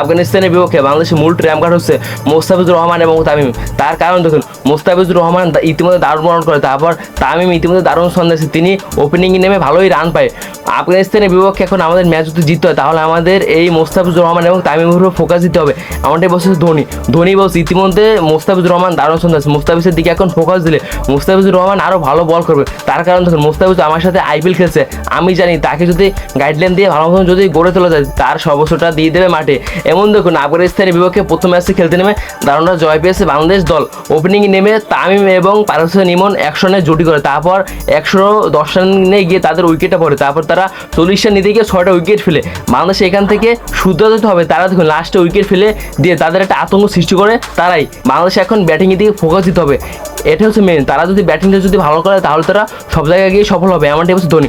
আফগানিস্তানের বিপক্ষে বাংলাদেশের মূল ট্র্যাম কার্ড হচ্ছে মোস্তাফিজুর রহমান এবং তামিম। তার কারণ দেখুন, মোস্তাফিজুর রহমান ইতিমধ্যে দারুণ রান করে, তারপর তামিম ইতিমধ্যে দারুণ সন্দেশে, তিনি ওপেনিংয়ে নেমে ভালোই রান পায়। আফগানিস্তানের বিপক্ষে এখন আমাদের ম্যাচ যদি জিততে হয়, তাহলে আমাদের এই মোস্তাফিজুর রহমান এবং তামিমের উপর ফোকাস দিতে হবে। আমাদের বসে ধোনি। ধোনি বলছে, ইতিমধ্যে মোস্তাফিজুর রহমান দারুণ সন্দেশ মুস্তাফিজের দিকে এখন ফোকাস দিলে মুস্তাফিজুর রহমান আরও ভালো বল করবে। তার কারণ দেখুন মুস্তাফিজ আমার সাথে আইপিএল খেলছে। আমি জানি তাকে যদি গাইডলাইন দিয়ে ভালো মতন যদি গড়ে তোলা যায়, তার সর্বস্বটা দিয়ে দেবে মাঠে। এমন দেখুন, আফগানিস্তানের বিপক্ষে প্রথম ম্যাচে খেলতে নেমে দারুণরা জয় পেয়েছে বাংলাদেশ দল। ওপেনিংয়ে নেমে তামিম এবং পারস নিমন একশো রানে জুটি করে। তারপর একশো দশ রানে গিয়ে তাদের উইকেটটা পড়ে। তারপর তারা চল্লিশ রান নিতে গিয়ে ছয়টা উইকেট ফেলে। বাংলাদেশ এখান থেকে শুদ্ধ হবে। তারা দেখুন লাস্টে উইকেট ফেলে দিয়ে তাদের একটা আতঙ্ক সৃষ্টি করে তারাই। বাংলাদেশ এখন ব্যাটিংয়ের দিকে ফোকাস দিতে হবে। এটা হচ্ছে মেন তারা যদি ব্যাটিংটা যদি ভালো করে, তাহলে তারা সব জায়গায় গিয়ে সফল হবে। এমনটাই হচ্ছে ধোনি।